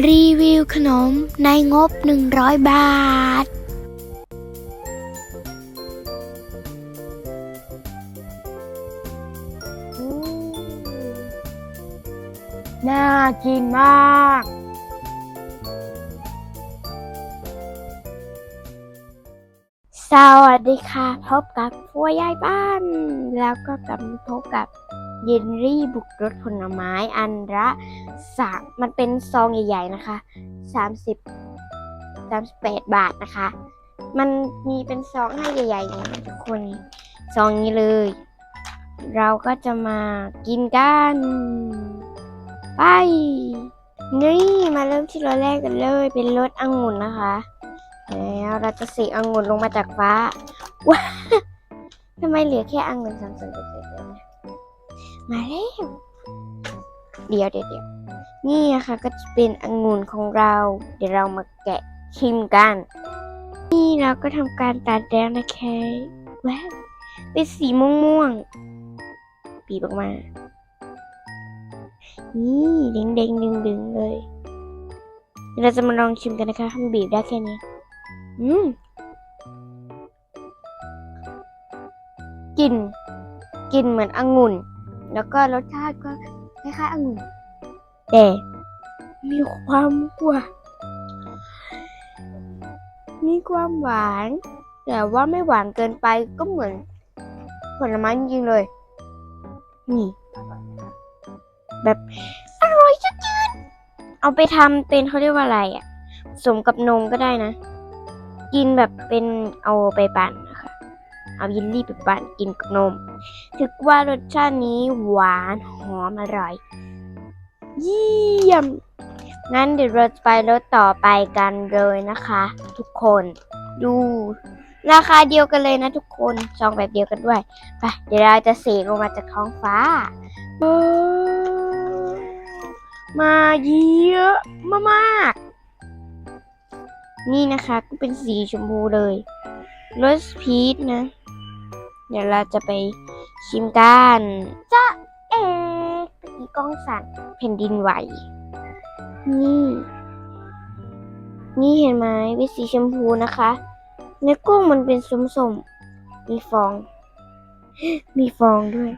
รีวิวขนมในงบ 100 บาท น่ากินมาก สวัสดีค่ะ พบกับพัวยายบ้าน แล้วก็กลับมาพบกับ เยนรี่บุกรสผลไม้อันละสามมันเป็นซองใหญ่ๆนะคะ30 38บาทนะคะ มันมีเป็นซองให้ใหญ่ๆอย่างนี้ทุกคนซองนี้เลย เราก็จะมากินกัน ไป นี่มาเริ่มที่รสแรกกันเลย เป็นรสองุ่นนะคะแล้วเราจะสีองุ่นลงมาจากฟ้าว้าทำไมเหลือแค่องุ่นสามส่วนเฉยๆเลยนะ มาแล้ว เดี๋ยวเดี๋ยวเดี๋ยวนี่นะคะก็จะเป็นองุ่นของเรา เดี๋ยวเรามาแกะชิมกัน นี่เราก็ทำการตัดแล้วนะคะว้าวเป็นสีม่วงๆบีบออกมา นี่เด้งเด้งดึงดึงๆเลย เราจะมาลองชิมกันนะคะมันบีบได้แค่นี้ อืมกลิ่นกลิ่นเหมือนองุ่น แล้วก็รสชาติก็คล้ายๆองุ่นแต่มีความหวามีความหวาน แต่ว่าไม่หวานเกินไปก็เหมือนผลไม้จริงๆเลย นี่ แบบอร่อยจืดๆเอาไปทำเป็นเขาเรียกว่าอะไรอะ่ะ สมกับนมก็ได้นะ กินแบบเป็นเอาไปปั่น เอายินลี่ไปปั่นกินกับนมถือว่ารสชาตินี้หวานหอมอร่อย เยี่ยม งั้นเดี๋ยวเราจะไปรถต่อไปกันเลยนะคะ ทุกคนดู ราคาเดียวกันเลยนะทุกคนซองแบบเดียวกันด้วยไปเดี๋ยวเราจะเสกลงมาจากท้องฟ้ามาเยอะมากๆ นี่นะคะก็เป็นสีชมพูเลย รสพีชนะ เดี๋ยวเราจะไปชิมกันจ้าเอ๋ตะกี้กล้องสั่นแผ่นดินไหว นี่ นี่เห็นไหมเป็นสีชมพูนะคะในกุ้งมันเป็นส้มๆมีฟอง มีฟองด้วย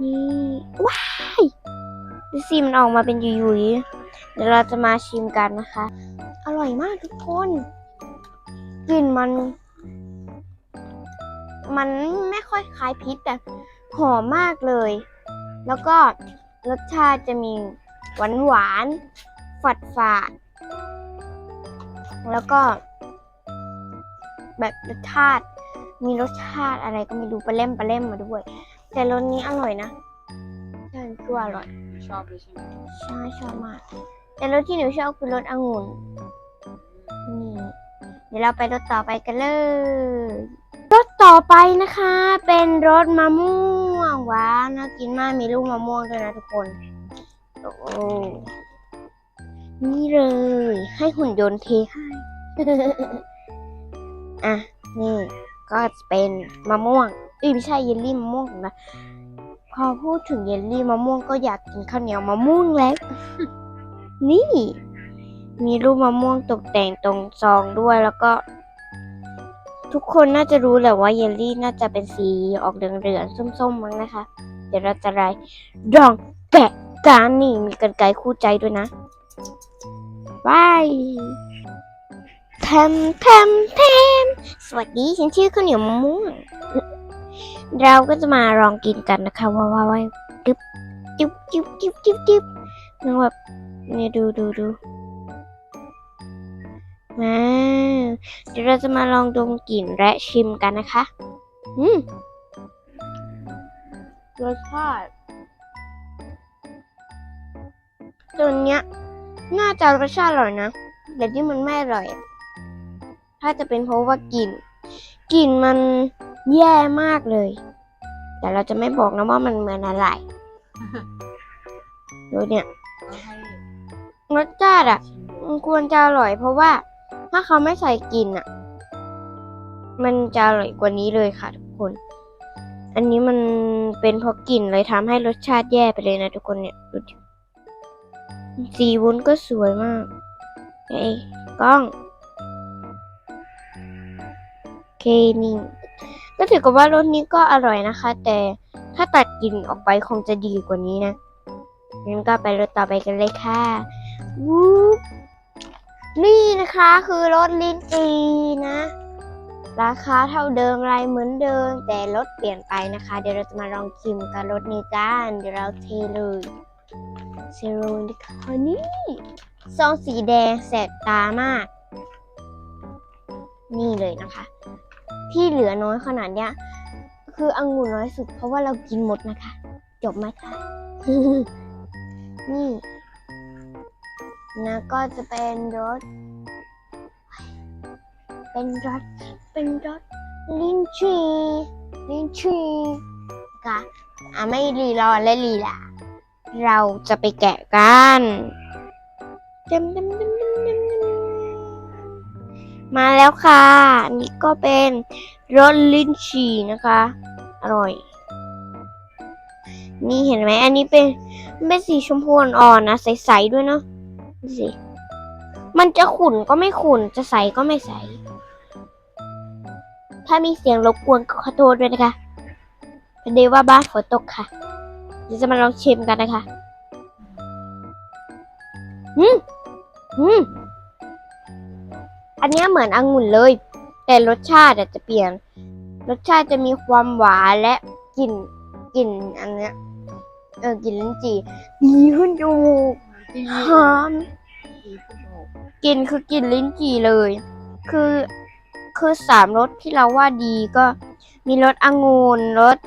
นี่ว้ายดูสิมันออกมาเป็นยุยๆเดี๋ยวเราจะมาชิมกันนะคะ อร่อยมากทุกคนกลิ่นมัน มันไม่ค่อยคล้ายพริษแต่หอมมากเลย แล้วก็รสชาติจะมีหวานหวานๆฝาดฝาดๆแล้วก็ แบบรสชาติ มีรสชาติอะไรก็ไม่รู้ปลาเล่มปลาเล่มมาด้วย แต่รสนี้อร่อยนะใช่คืออร่อย ชอบเลยใช่ไหมใช่ชอบมาก แต่รสที่หนูชอบคือรสองุ่นนี่เดี๋ยวเราไปรสต่อไปกันเลย รสต่อไปนะคะ เป็นรสมะม่วงหวานน่ากินมากมีลูกมะม่วงด้วยนะทุกคนโอ้นี่เลย ให้หุ่นยนต์เทให้อะนี่ก็จะเป็นมะม่วงอ้ยไม่ใช่เยลลี่มะม่วงนะพอพูดถึงเยลลี่มะม่วงก็อยากกินข้าวเหนียวมะม่วงแล้ว นี่ มีรูปมะม่วงตกแต่งตรงซองด้วยแล้วก็ ทุกคนน่าจะรู้แหละว่าเยลลี่น่าจะเป็นสีออกเหลืองๆส้มๆมั้งนะคะ เดี๋ยวเราจะไรดองแกะการนี่มีกันไกรคู่ใจด้วยนะบายแทมแทมแทมสวัสดีฉันชื่อข้าวเหนียวมะม่วง เราก็จะมาลองกินกันนะคะว่าว่าว่าจึ๊บจึ๊บจึ๊บจึ๊บจึ๊บจึ๊บนึกแบบเนี่ยดูดูดู มาเดี๋ยวเราจะมาลองดมกลิ่นและชิมกันนะคะ อืมรสชาติตัวเนี้ย น่าจะรสชาติอร่อยนะแต่ที่มันไม่อร่อยอะถ้าจะเป็นเพราะว่ากลิ่นกลิ่นมันแย่มากเลย แต่เราจะไม่บอกนะว่ามันเหมือนอะไรดูเนี่ยก็ให้รสชาติอะชิมดูมันควรจะอร่อยเพราะว่า ถ้าเขาไม่ใส่กลิ่นอะ มันจะอร่อยกว่านี้เลยค่ะทุกคน อันนี้มันเป็นเพราะกลิ่นเลยทำให้รสชาติแย่ไปเลยนะทุกคนเนี่ยดูดิสีวุ้นก็สวยมากเอ้กล้องเคนี่ก็ถือกับว่ารสนี้ก็อร่อยนะคะ แต่ถ้าตัดกลิ่นออกไปคงจะดีกว่านี้นะงั้นก็ไปรสต่อไปกันเลยค่ะวูบ นี่นะคะคือรสลิ้นจีนะ ราคาเท่าเดิมรายเหมือนเดิม แต่รสเปลี่ยนไปนะคะ เดี๋ยวเราจะมาลองชิมกับรสนี้กัน เดี๋ยวเราเทเลยเซโรนะคะนี่ซองสีแดงแสบตามาก นี่เลยนะคะ ที่เหลือน้อยขนาดเนี้ย คือองุ่นน้อยสุดเพราะว่าเรากินหมดนะคะ จบไหมคะนี่ นะก็จะเป็นรสเป็นรสเป็นรสลิ้นจี่ลิ้นจี่ค่ะอะไม่รีรอและลีลาเราจะไปแกะกันเต็มเต็มเต็มเต็มเต็มมาแล้วค่ะอันนี่ก็เป็นรสลิ้นจี่นะคะ อร่อย นี่เห็นไหม อันนี้เป็นเป็นสีชมพูอ่อนๆนะ ใสๆด้วยเนาะ สิ มันจะขุ่นก็ไม่ขุ่น จะใสก็ไม่ใส ถ้ามีเสียงรบกวนก็ขอโทษด้วยนะคะพอดีว่าบ้านฝนตกค่ะ เดี๋ยวจะมาลองชิมกันนะคะ อืม อืม อันนี้เหมือนองุ่นเลย แต่รสชาติอาจจะเปลี่ยน รสชาติจะมีความหวานและกลิ่น กลิ่นอันเนี้ย เออกลิ่นลิ้นจี่ดีขึ้นจมูก หอมกลิ่นคือกลิ่นลิ้นจี่เลย คือคือสามรสที่เราว่าดีก็มีรสองุ่นรส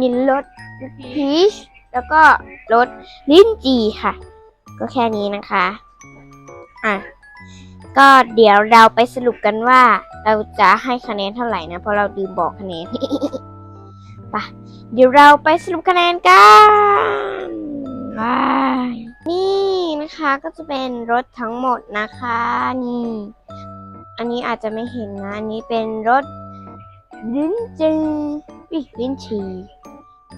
มีรสพีชแล้วก็รสลิ้นจี่ค่ะ ก็แค่นี้นะคะ อะ ก็เดี๋ยวเราไปสรุปกันว่า เราจะให้คะแนนเท่าไหร่นะ เพราะเราลืมบอกคะแนนปะเดี๋ยวเราไปสรุปคะแนนกันว้าย นะคะก็จะเป็นรถทั้งหมดนะคะนี่ อันนี้อาจจะไม่เห็นนะอันนี้เป็นรถลิ้นจีอิลิ้นชี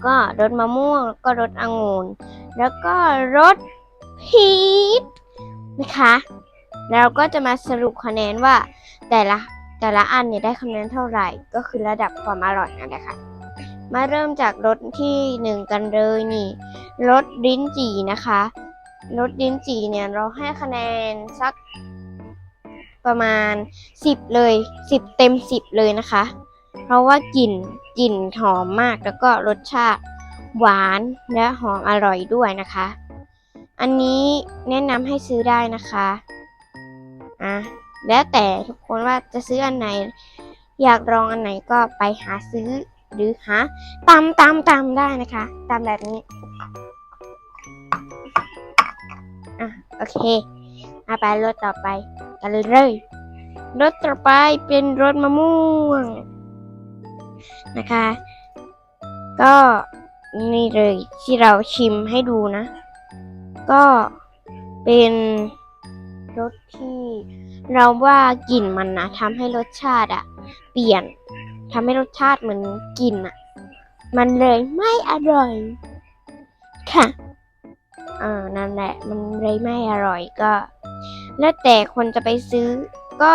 ก็รถมะม่วงก็รถองุ่นแล้วก็รถพีชนะคะแล้วก็จะมาสรุปคะแนนว่าแต่ละแต่ละอันเนี่ยได้คะแนนเท่าไหร่ ก็คือระดับความอร่อยนั่นแหละค่ะมาเริ่มจากรสที่หนึ่งกันเลยนี่รสลิ้นจี่นะคะ รสลิ้นจีเนี่ยเราให้คะแนนสักประมาณสิบเลยสิบเต็มสิบเลยนะคะ เพราะว่ากลิ่นกลิ่นหอมมากแล้วก็รสชาติหวานและหอมอร่อยด้วยนะคะ อันนี้แนะนำให้ซื้อได้นะคะอะแล้วแต่ทุกคนว่าจะซื้ออันไหน อยากลองอันไหนก็ไปหาซื้อหรือหาตามตามตามได้นะคะ ตามแบบนี้ โอเค มาไปรถต่อไปกันเลยรถต่อไปเป็นรถมะม่วง นะคะ ก็นี่เลยที่เราชิมให้ดูนะ ก็เป็นรสที่เราว่ากลิ่นมันนะทำให้รสชาติอะเปลี่ยนทำให้รสชาติเหมือนกลิ่นอะมันเลยไม่อร่อยค่ะ ออนั่นแหละ มันเลยไม่อร่อยก็ แล้วแต่คนจะไปซื้อก็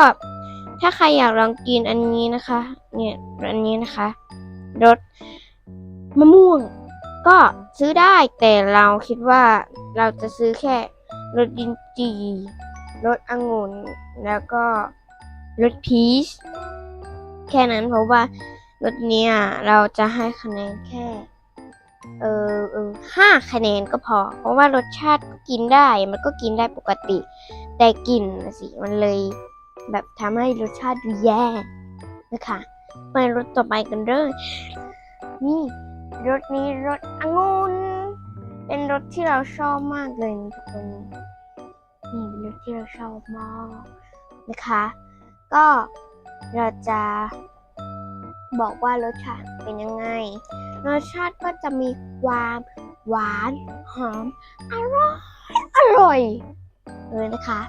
ถ้าใครอยากลองกินอันนี้นะคะ เนี่ยอันนี้นะคะรสมะม่วง ก็ซื้อได้แต่เราคิดว่าเราจะซื้อแค่รสดินจีรสองุ่นแล้วก็รสพีชแค่นั้นเพราะว่ารสเนี้ยเราจะให้คะแนนแค่ เออเออห้าคะแนนก็พอ เพราะว่ารสชาติก็กินได้ มันก็กินได้ปกติ แต่กลิ่นสิ มันเลยแบบทำให้รสชาติดูแย่นะคะไปรสต่อไปกันเลยนี่รสนี้รสองุ่นเป็นรสที่เราชอบมากเลยทุกคนนี่เป็นรสที่เราชอบมากนะคะ ก็เราจะบอกว่ารสชาติเป็นยังไง รสชาติก็จะมีความหวานหอมอร่อยอร่อยเลยนะคะ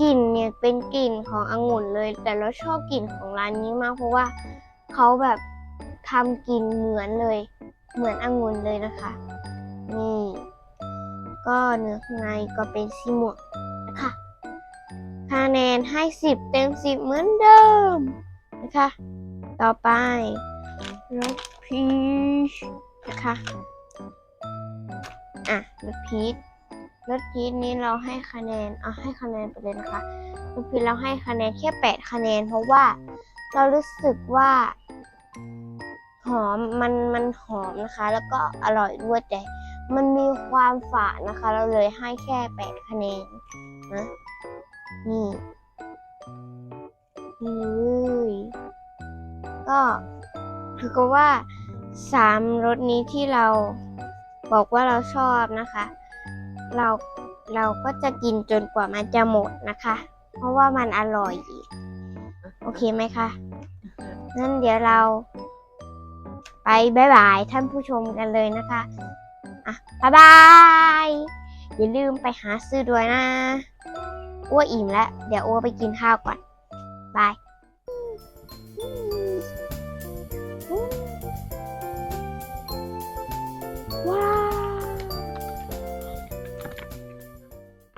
กลิ่นเนี่ยเป็นกลิ่นขององุ่นเลย แต่เราชอบกลิ่นของร้านนี้มาก เพราะว่าเขาแบบทำกลิ่นเหมือนเลย เหมือนองุ่นเลยนะคะ นี่ ก็เนื้อข้างในก็เป็นสีม่วงนะคะคะแนนให้สิบเต็มสิบเหมือนเดิมนะคะ ต่อไปรส พีชนะคะอะรสพีชรสพีชนี้เราให้คะแนนเอาให้คะแนนไปเลยนะคะรสพีชเราให้คะแนนแค่แปดคะแนน เพราะว่าเรารู้สึกว่าหอมมันมันหอมนะคะ แล้วก็อร่อยด้วยแต่มันมีความฝาดนะคะ เราเลยให้แค่แปดคะแนนนะนี่นี่เลยก็คือก็ว่า สามรสนี้ที่เราบอกว่าเราชอบนะคะ เราเราก็จะกินจนกว่ามันจะหมดนะคะ เพราะว่ามันอร่อยอีก โอเคไหมคะงั้นเดี๋ยวเรา ไปบายบายท่านผู้ชมกันเลยนะคะอะบายบายอย่าลืมไปหาซื้อด้วยนะอ้วอิ่มแล้ว เดี๋ยวอ้วไปกินข้าวก่อนบาย